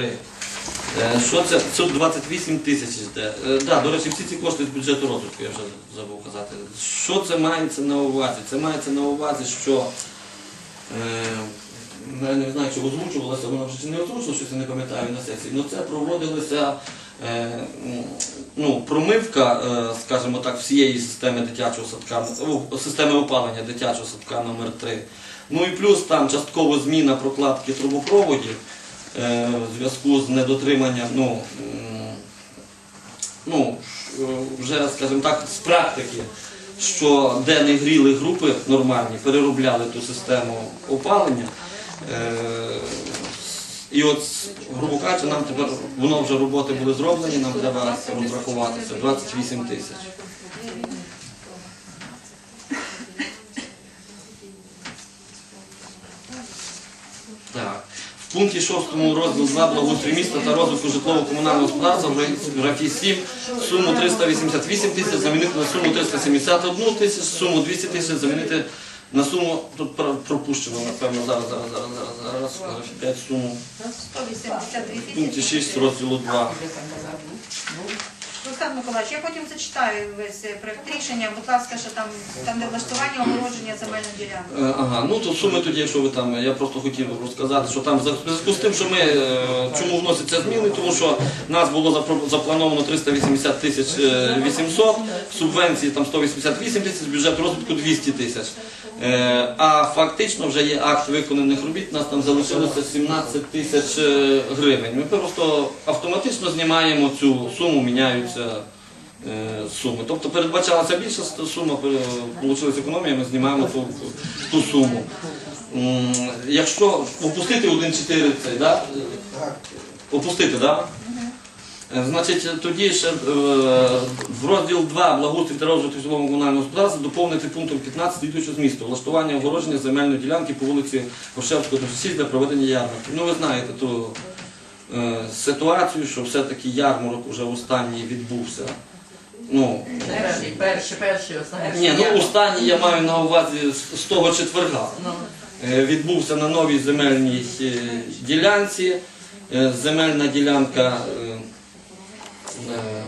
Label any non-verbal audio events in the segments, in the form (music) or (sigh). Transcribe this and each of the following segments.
Е, Що це? 528 тисяч йде. Е, Да, до речі, всі ці кошти з бюджету розвитку, я вже забув казати. Що це мається на увазі? Це мається на увазі, що е, я не знаю, чи озвучувалося, воно вже чи не озвучилося, щось я не пам'ятаю на сесії. Ну це проводилося ну, промивка, скажімо так, всієї системи дитячого садка, системи опалення дитячого садка номер 3 Ну і плюс там частково зміна прокладки трубопроводів в зв'язку з недотриманням, ну, ну, е, вже, скажімо так, з практики, що де не гріли групи нормальні, переробляли ту систему опалення. Е, І от, грубо кажучи, нам тепер, воно вже роботи були зроблені, нам треба розрахуватися 28 тисяч. Так. В пункті 6 розділ 2 благоустрій міста та розвитку житлово-комунального господарства в графі 7 суму 388 тисяч замінити на суму 371 тисяч, суму 200 тисяч замінити на суму, тут пропущено, напевно, зараз, зараз, зараз, зараз, зараз, графі 5 суму. В пункті 6 розділу 2. Руслан Миколаївич, я потім зачитаю весь е, проект рішення. Будь ласка, що там, там де влаштування огородження земельної ділянки. Е, Ага, ну то суми тоді, якщо ви там, я просто хотів розказати, що там в зв'язку з тим, що ми е, чому вносяться зміни, тому що нас було заплановано 380 тисяч е, 800, субвенції там 188 тисяч, бюджет розвитку 200 тисяч. Е, А фактично вже є акт виконаних робіт, у нас там залишилося 17 тисяч е, гривень. Ми просто автоматично знімаємо цю суму, міняються е, суми. Тобто передбачалася більша сума, вийшла економія, ми знімаємо ту, ту суму. Якщо опустити 1,4 цей, да? опустити, да? Е, Значить, тоді ще е, в розділ 2 благоустрій та розвиток житлового комунального господарства доповнити пунктом 15 йдучого змісту влаштування огородження земельної ділянки по вулиці Горшевського, 36 для проведення ярмарки. Ну ви знаєте ту е, ситуацію, що все-таки ярмарок вже останній відбувся. Ну, Перший, перший, перший, останній. ні, ну останній я маю на увазі з, того четверга. Ну, Е, Відбувся на новій земельній е, ділянці. Е, Земельна ділянка. Е,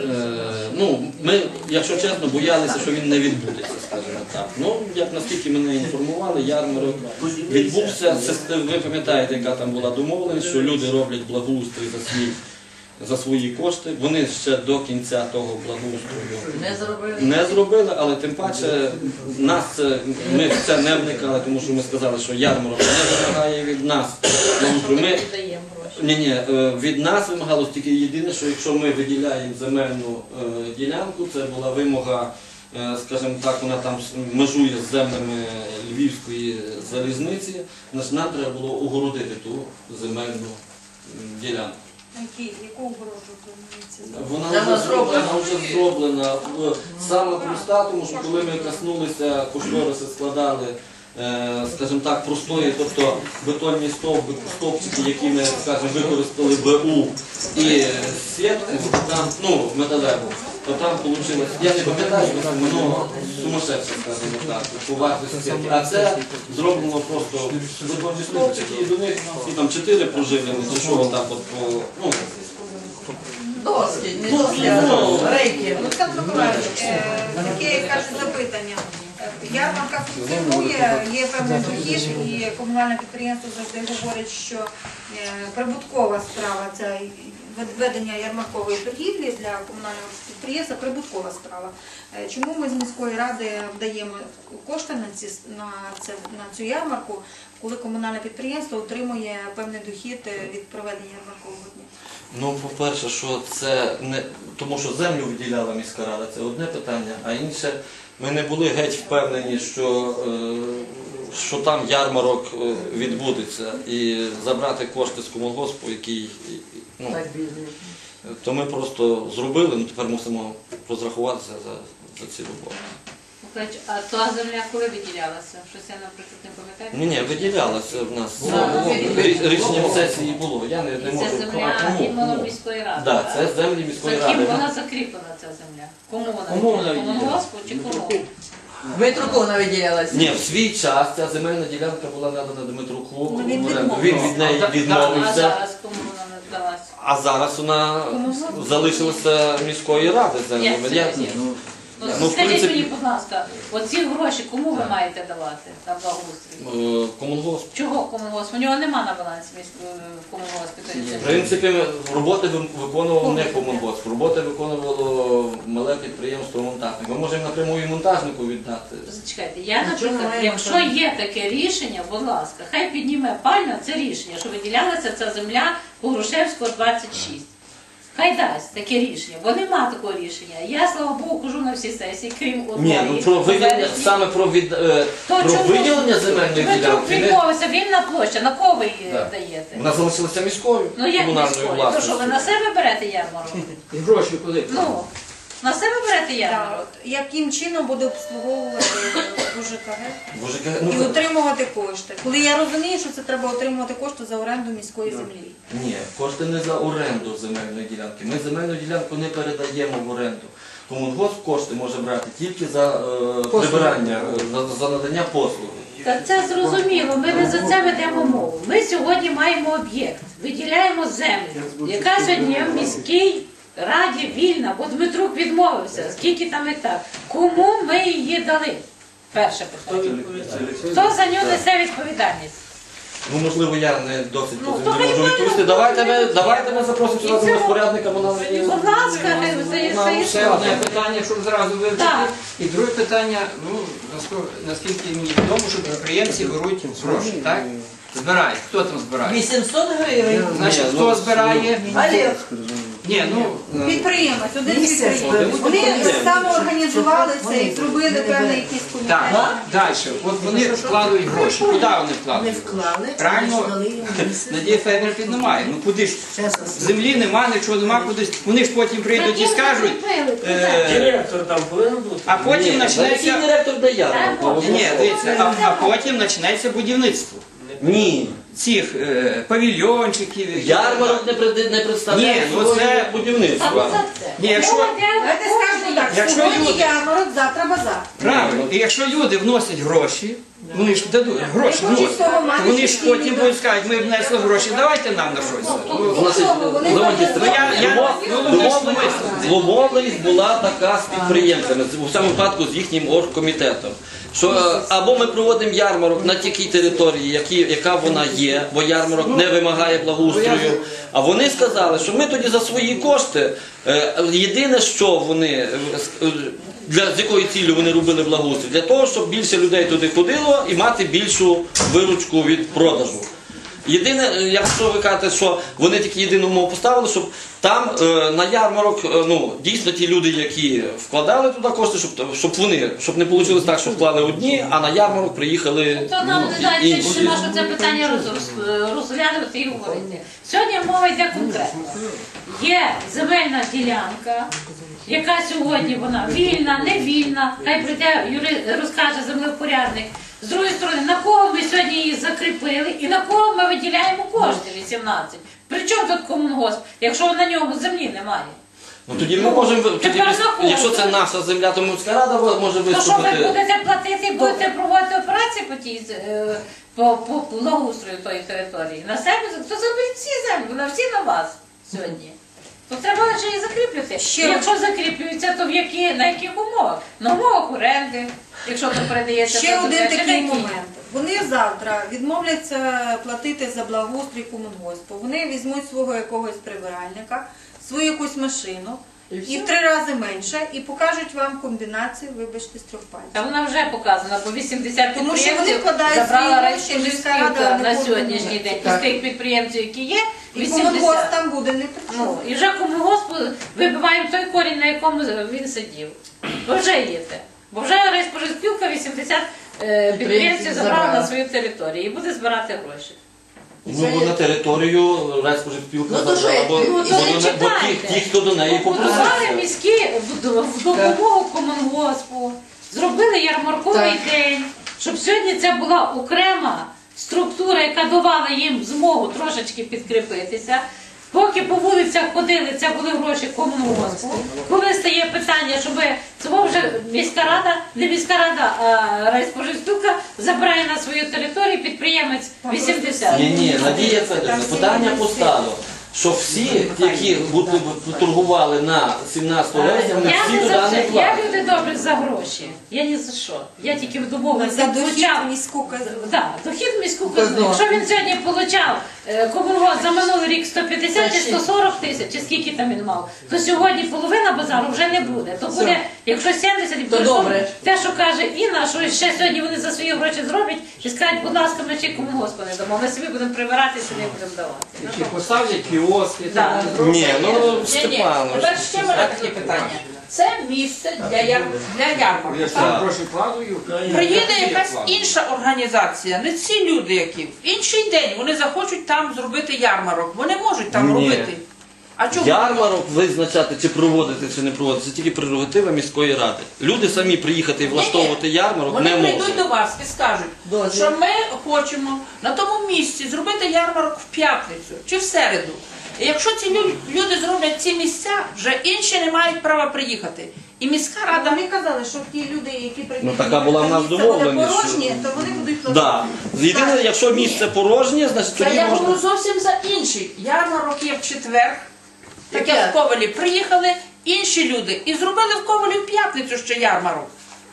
е, е, Ну, ми, якщо чесно, боялися, що він не відбудеться, скажімо так. Ну, як наскільки мене інформували, ярмарок відбувся. Ви пам'ятаєте, яка там була домовленість, що люди роблять благоустрій за свій. За свої кошти. Вони ще до кінця того благоустрою не зробили. не зробили, але тим паче нас це, ми в це не вникали, тому що ми сказали, що ярмарок не вимагає від нас. Ми. Ні, ні, е, від нас вимагалось тільки єдине, що якщо ми виділяємо земельну е, ділянку, це була вимога, е, скажімо так, вона там межує з землями Львівської залізниці, значить нам треба було огородити ту земельну ділянку. Яку огорожу? Вона вже зроблена. вона вже зроблена. В- Саме проста, тому що коли ми коснулися, кошториси складали, скажімо так, простої, тобто бетонні стовби, стовпчики, які ми, скажімо, використали БУ і сітку, там, ну, металеву, то там вийшло, я не пам'ятаю, воно сумасшедше, скажімо так, по вартості. А це зроблено просто бетонні стовпчики, і до них і там чотири проживлені, до чого так от по, ну, Доски, не Ну, доски, ну, а рейки. Руслан Миколаївич, е, таке каже запитання. Ярмарка функціонує, є певний дохід, і комунальне підприємство завжди говорить, що е, прибуткова справа це ведення ярмаркової торгівлі для комунального підприємства прибуткова справа. Е, Чому ми з міської ради даємо кошти на ці на це на цю ярмарку, коли комунальне підприємство отримує певний дохід е, від проведення ярмаркового дня? Ну, по-перше, що це не тому, що землю виділяла міська рада, це одне питання, а інше, ми не були геть впевнені, що, е, що там ярмарок е, відбудеться, і забрати кошти з комунгоспу, який ну, то ми просто зробили, ну тепер мусимо розрахуватися за, за ці роботи. А та земля коли виділялася? Щось я, наприклад, не пам'ятаю. Ні, ні, виділялася в нас. Було. Рі- Рішенням сесії було. Я не, не І можу. це земля кому? міської ради. Да, так? це землі міської За ким ради. вона закріплена, ця земля? Кому вона? Кому вона відділена? Комунгоспу чи кому? Дмитруку навиділялась. Ні, в свій час ця земельна ділянка була надана Дмитруку. Ну, він відмовився. Він від неї А відмовився. зараз А зараз вона залишилася міської ради. Як це Я- є? Ну, Ну, в скажіть принципі- мені, будь ласка, оці гроші кому ви маєте давати на благоустрій? е, Комунгосп. Чого комунгосп? У нього нема на балансі міського комунгоспі. В принципі, роботи ви- виконував не комунгосп, роботи виконувало мале підприємство монтажник. Ми можемо напряму і монтажнику віддати. Зачекайте, я, Нічого наприклад, немає, якщо є таке рішення, будь ласка, хай підніме пальна це рішення, що виділялася ця земля по Грушевського 26. Хай дасть таке рішення, бо нема такого рішення. Я, слава Богу, кажу на всі сесії, крім одної. Ні, ну про виділення саме про від е, То про чому? виділення земельної Ви вдруг ділянки. не- відмовився, вільна площа, на кого ви її Так. даєте? Вона залишилася міською Ну як комунальною міською? То що, ви на себе берете ярмарок? І гроші куди? Ну, на себе берете ярмарок? Так, Яким чином буде обслуговувати Боже, ка- і ну, отримувати кошти? Коли я розумію, що це треба отримувати кошти за оренду міської землі. ні, кошти не за оренду земельної ділянки. Ми земельну ділянку не передаємо в оренду. Комунгосп кошти може брати тільки за е, прибирання, е, за, за надання послуги. Та це зрозуміло, ми не за це ведемо мову. Ми сьогодні маємо об'єкт, виділяємо землю, яка сьогодні є в міській раді вільна, бо Дмитрук відмовився, скільки там гектар. Кому ми її дали? Перше питання. Хто за нього несе відповідальність? Ну, можливо, я не досить Ну, по хто можу відповісти. Давайте ми, давайте ми запросимо сюди І це- розпорядника, вона Будь ласка, хай це це Ще одне питання, щоб зразу вивчити. Так. І друге питання, ну, наско- наскільки мені відомо, що підприємці беруть гроші, так? Збирають. Хто там збирає? 800 гривень. Значить, хто ну, збирає? Олег, Ні, ну, е, Підприємець, один підприємець. Вони самоорганізувалися і зробили певний якийсь комітет. так, далі. От вони вкладають гроші. Куди вони Не вкладають? вклали, Правильно. Надія Федорів піднімає. Ну куди ж? Землі нема, нічого нема, кудись. Вони ж потім прийдуть і скажуть. е, Директор там повинен бути. А потім почнеться. Ні, дивіться, а потім почнеться будівництво Ні. цих е, павільйончиків. Ярмарок не, не представляє Ні, ну свого це- будівництва. Ні, якщо Давайте скажемо так, Якщо сьогодні люди- ярмарок, завтра базар. правильно, і якщо люди вносять гроші, вони ж дадуть гроші, Вони хочуть вносять, того мати, то вони ж щоб потім не будуть сказати, ми внесли гроші, давайте нам на щось. Ну, Вони Леонтій вони- я- я- Домов- ну, ну, домовленість- Домовленість була така з підприємцями, у цьому випадку з їхнім оргкомітетом. Що е, або ми проводимо ярмарок на тій території, які, яка вона є, бо ярмарок не вимагає благоустрою. А вони сказали, що ми тоді за свої кошти. е, Єдине, що вони е, для з якої цілі вони робили благоустрій, для того, щоб більше людей туди ходило і мати більшу виручку від продажу. Єдине, е, якщо ви кажете, що вони тільки єдину умову поставили, щоб там е, на ярмарок, е, ну дійсно ті люди, які вкладали туди кошти, щоб щоб вони, щоб не вийшло так, що вклали одні, а на ярмарок приїхали То нам ну, не інші. ще наше це питання роз- роз- розглядувати і говорити. Сьогодні мова йде конкретно. Є земельна ділянка, яка сьогодні вона вільна, не вільна, хай прийде юри розкаже землепорядник. З другої сторони, на кого ми сьогодні її закріпили і на кого ми виділяємо кошти 18. При чому тут комунгосп, якщо на ньому землі немає? Ну тоді ми можемо тоді, Тепер якщо це наша земля, то міська рада може То що ви виступити. будете платити і будете проводити операції по тій е, по, по благоустрою тої території? На себе то заберіть всі землі, вона всі на вас сьогодні. То треба лише її закріплювати. Ще- Якщо закріплюється, то в які, на яких умовах? На умовах оренди, якщо то передається Ще один такий момент. Вони завтра відмовляться платити за благоустрій комунгоспу. Вони візьмуть свого якогось прибиральника, свою якусь машину і в три рази менше, і покажуть вам комбінацію, вибачте, з трьох пальців. Та вона вже показана, по 80 Тому що вони підприємців вкладають забрала міська не на сьогоднішній день. Із тих підприємців, які є, І 80. там буде не при чому. Ну, і вже комунгоспу вибиваємо той корінь, на якому він сидів. Ви вже їдете. Бо вже райспоживспілка 80 е, підприємців забрала. на свою територію і буде збирати гроші. Ну бо на територію райспоживспілка Ну, забрала, бо, ну, бо, до бо ті, ті, хто до неї Побудували попросився. міські в в допомогу комунгоспу, зробили ярмарковий Так. день, щоб сьогодні це була окрема структура, яка давала їм змогу трошечки підкріпитися. Поки по вулицях ходили, це були гроші комунгоспу. Коли стає питання, щоб цього вже міська рада, не міська рада, а райспоживспілка забирає на свою територію підприємець 80. Ні, ні, Надія Федорівна, питання поставила. що всі, які торгували на 17 вересня, вони всі туди не. Платять. Добрі за гроші. Я ні за що. Я тільки домовився. За дохід міську казну. Так, дохід в міську казну. Якщо він сьогодні получав е, за минулий рік 150 чи 140 тисяч, чи скільки там він мав, то сьогодні половина базару вже не буде. То буде, якщо 70 і То добре. те, що каже Інна, що ще сьогодні вони за свої гроші зроблять, і скажуть, будь ласка, ми ще комунгоспу не дамо. Ми собі будемо прибиратися, не будемо давати. Чи поставлять кіоски. Ні, ну Ні, ні. Степанович. Тепер ще в мене таке питання. Це місце для, яр... для ярмарку. Я так? сам гроші вкладую. Приїде якась інша організація, не ці люди, які в інший день вони захочуть там зробити ярмарок. Вони можуть там Ні. робити. А чому? Ярмарок визначати, чи проводити, чи не проводити, це тільки прерогатива міської ради. Люди самі приїхати і влаштовувати ярмарок Вони не прийдуть можуть. до вас і скажуть, що ми хочемо на тому місці зробити ярмарок в п'ятницю чи в середу. І якщо ці люди зроблять ці місця, вже інші не мають права приїхати. І міська рада Вони казали, що ті люди, які прийдуть, Ну, така була в нас місце буде домовленість, що- порожнє, то вони будуть Да. Єдине, якщо місце порожнє, значить тоді я можна. говорю зовсім за інший. Ярмарок є в четвер, так Яке? як в Ковалі приїхали інші люди і зробили в Ковалі в п'ятницю ще ярмарок.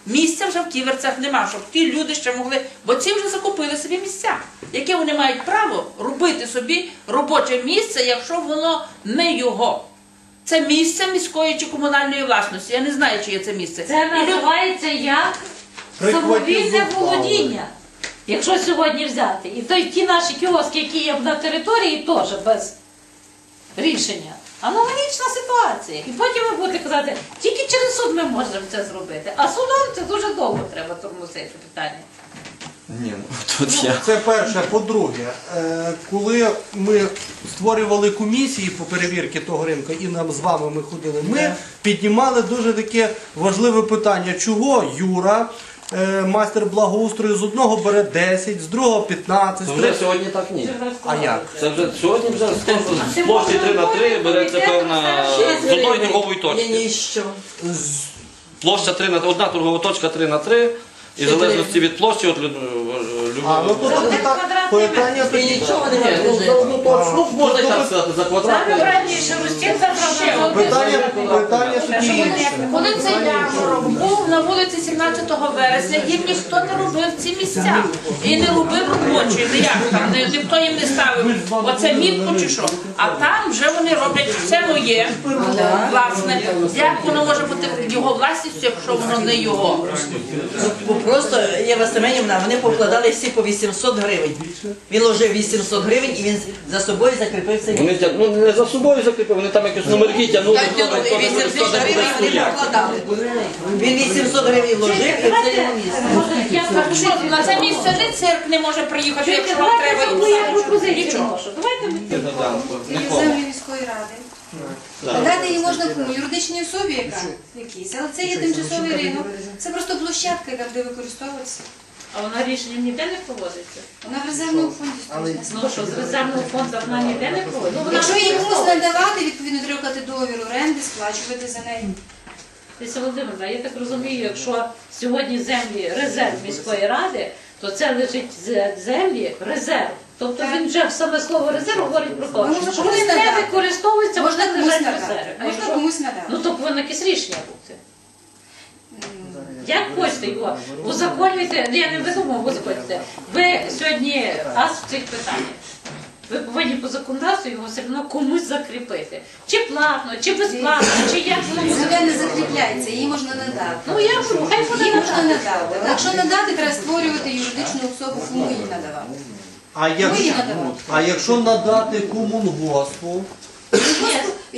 Місця вже в ківерцях нема, щоб ті люди ще могли, бо ці вже закупили собі місця, яке вони мають право робити собі робоче місце, якщо воно не його. Це місце міської чи комунальної власності. Я не знаю, чи є це місце. Це називається як самовільне володіння. Якщо сьогодні взяти. І то ті наші кіоски, які є на території, теж без рішення. Аналогічна ситуація. І потім ви будете казати, тільки через суд ми можемо це зробити. А судом це дуже довго треба тормозити питання. Ні, ну (laughs) тут я. Це перше. По-друге, е, коли ми створювали комісії по перевірці того ринку, і нам з вами ми ходили, ми піднімали дуже таке важливе питання, чого Юра, е, майстер благоустрою, з одного бере 10, з другого 15, з Це вже третього. сьогодні так ні. А як? Це вже сьогодні вже з площі 3 на 3 береться певна з одної торгової точки. ні, що. Площа 3 на одна торгова точка 3 на 3. І в залежності від площі, от лю- А, ну то то це так, питання І нічого не Ні, ну, одну точку, ну, можна так сказати, за квадрат. Саме раніше Рустін забрав Питання, питання інше. Коли цей ярмарок був на вулиці 17 вересня, їм ніхто не робив ці місця. І не робив робочі, ніяк там, ні- ніхто їм не ставив оце мітку чи що. А там вже вони роблять все моє, власне. Як воно може бути його власністю, якщо воно не його? Ну, Просто Єва Семенівна, вони покладали всі по 800 гривень. Він ложив 800 гривень і він за собою закріпив цей Вони тя- ну, не за собою закріпили, вони там якісь номерки тягнули. Хто там- хто там 800 буде гривень вони стояти. покладали. Він 800 гривень вложив і це його місце. Я Так що на це місце не цирк не може приїхати, якщо вам треба Давайте я пропозицію вношу. Давайте ми землі міської ради. Дати її можна кому? Юридичній особі яка якійсь, але це є тимчасовий ринок. Це просто площадка, яка буде використовуватися. А вона рішенням ніде не проводиться. Вона в резервному фонді стоїть. Ну що, з резервного фонду вона ніде не проводиться? Ну, Якщо їй не комусь надавати, відповідно треба брати договір оренди, сплачувати за неї. Леся Володимирівна, я так розумію, якщо сьогодні землі резерв міської ради, то це лежить з- землі резерв. Тобто Так. він вже в саме слово резерв говорить про те, Можна що комусь вони не надати. використовуються, Можна вони комусь лежать в надати. резерві. А Можна якщо- комусь надати. Ну то повинно якесь рішення бути. Як хочете його, узаконюйте, ну, я не видумав, узаконюйте. Ви сьогодні ас в цих питаннях. Ви повинні по законодавству його все одно комусь закріпити. Чи платно, чи безплатно, чи як воно буде. Земля не закріпляється, її можна надати. Ну я кажу, хай буде Її можна надати. надати. Якщо надати, треба створювати юридичну особу, кому її надавати. А якщо, надавати. а якщо надати комунгоспу,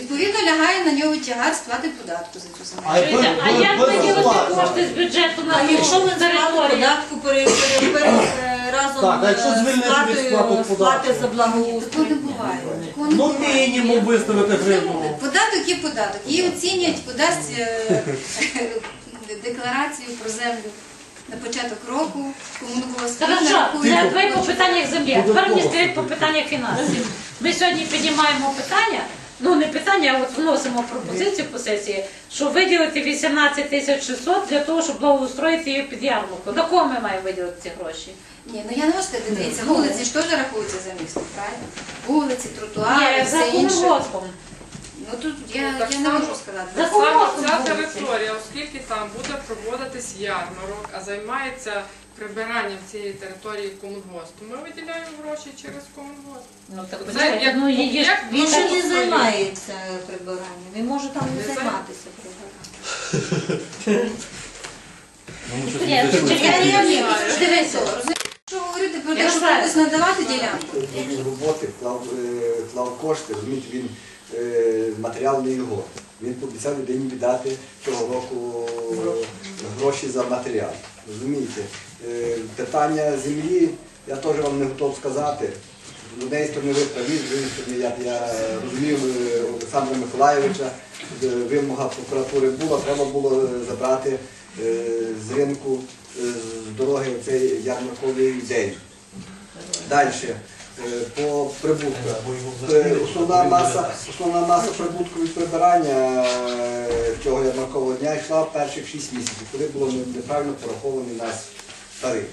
Відповідно, лягає на нього тягар сплати податку за цю землю. а Чуєте, А як виділити кошти з бюджету на якщо ми сплату податку пере, пере, пере, е, разом Так, а якщо е, звільнити від сплати податку? сплати за? Такого не буває. Такого не ну буває. мінімум виставити гривну. Податок є податок. Її оцінять, подасть е, декларацію про землю на початок року. Комунгосп Хорошо, нарахує. це ви по питаннях землі. А тепер мені скажіть по питаннях фінансів. Ми сьогодні піднімаємо питання ну не питання, а от вносимо пропозицію по сесії, що виділити 18 тисяч 600 для того, щоб благоустроїти її під ярмарку. На кого ми маємо виділити ці гроші? Ні, ну я не можу сказати, дивіться, вулиці ж теж рахуються за місто, правильно? Вулиці, тротуари, Ні, все за інше. комунгоспом. Ну тут я, Так я не само- можу сказати. За Саме комунгоспом ця територія, оскільки там буде проводитись ярмарок, а займається прибиранням цієї території комунгост, то ми виділяємо гроші через комунгост. Ну так Це знаєте, як ну її ж об'єкт Він же не займається прибиранням, він може там не Не займатися прибиранням. Ні, Я не Дивися, Якщо говорити про те, Я що комусь надавати ділянку, Він роботи вклав, е, вклав кошти, розумієте, він матеріал не його. Він пообіцяв людині віддати цього року гроші за матеріал. Розумієте? Е, Питання землі я теж вам не готов сказати. З однієї сторони ви праві, з іншої сторони я, я розумів е, Олександра Миколаєвича, е, вимога прокуратури була, треба було е, забрати е, з ринку, е, з дороги цей ярмарковий день. Далі. По прибутках. Е, Основна маса, основна маса прибутку від прибирання е, цього ярмаркового дня йшла перших 6 місяців, коли було неправильно порахований нас тариф.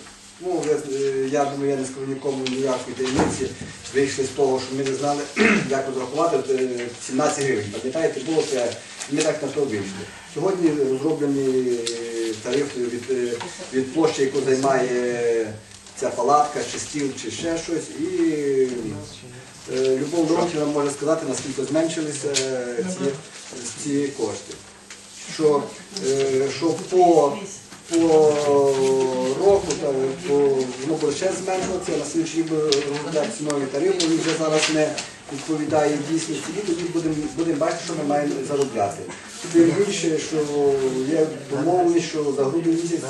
Ну, е, я думаю, я не скажу нікому ніякої таємниці. Вийшли з того, що ми не знали, (clears throat) як розрахувати е, 17 гривень. Пам'ятаєте, було це, ми так на то вийшли. Сьогодні розроблені е, тарифи від, е, від площі, яку займає ця палатка, чи стіл, чи ще щось. І е, Любов Леонтьєва може сказати, наскільки зменшилися е, ці, ці кошти. Що, е, що по, по року та, по, воно буде ще зменшуватися, на слідчі розробляться нові він вже зараз не відповідає дійсності, і тоді будемо будемо бачити, що ми маємо заробляти. Тим більше, що є домовленість, що за грудний місяць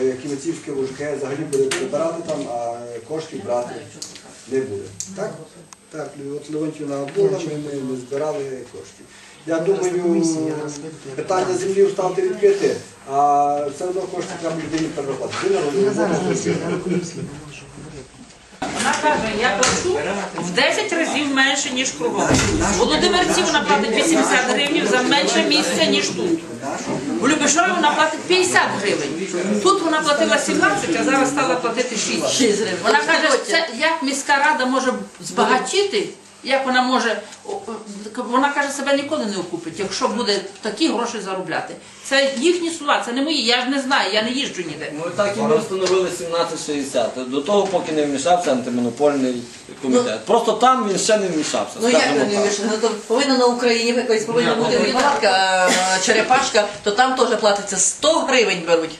е, Ківерцівське ВУЖК взагалі буде прибирати там, а коштів брати не буде. Так? Так, от Леонтівна була, ми, не збирали коштів. Я думаю, питання землі вставити відкрити, а все одно кошти треба людині перерахувати. Ви народили роботу зробили. Вона каже, я плачу в 10 разів менше, ніж кругом. Володимирці вона платить 80 гривень за менше місця, ніж тут. У Любешові вона платить 50 гривень. Тут вона платила 17, а зараз стала платити 6. 6. Вона каже, це як міська рада може збагатіти, як вона може, вона каже, себе ніколи не окупить, якщо буде такі гроші заробляти. Це їхні слова, це не мої, я ж не знаю, я не їжджу ніде. Ну так і ми встановили 1760. До того, поки не вмішався антимонопольний комітет. Просто там він ще не вмішався. Ну як так. вийшли? Ну то повинна на Україні якось повинна бути палатка, е, черепашка, то там теж платиться 100 гривень беруть.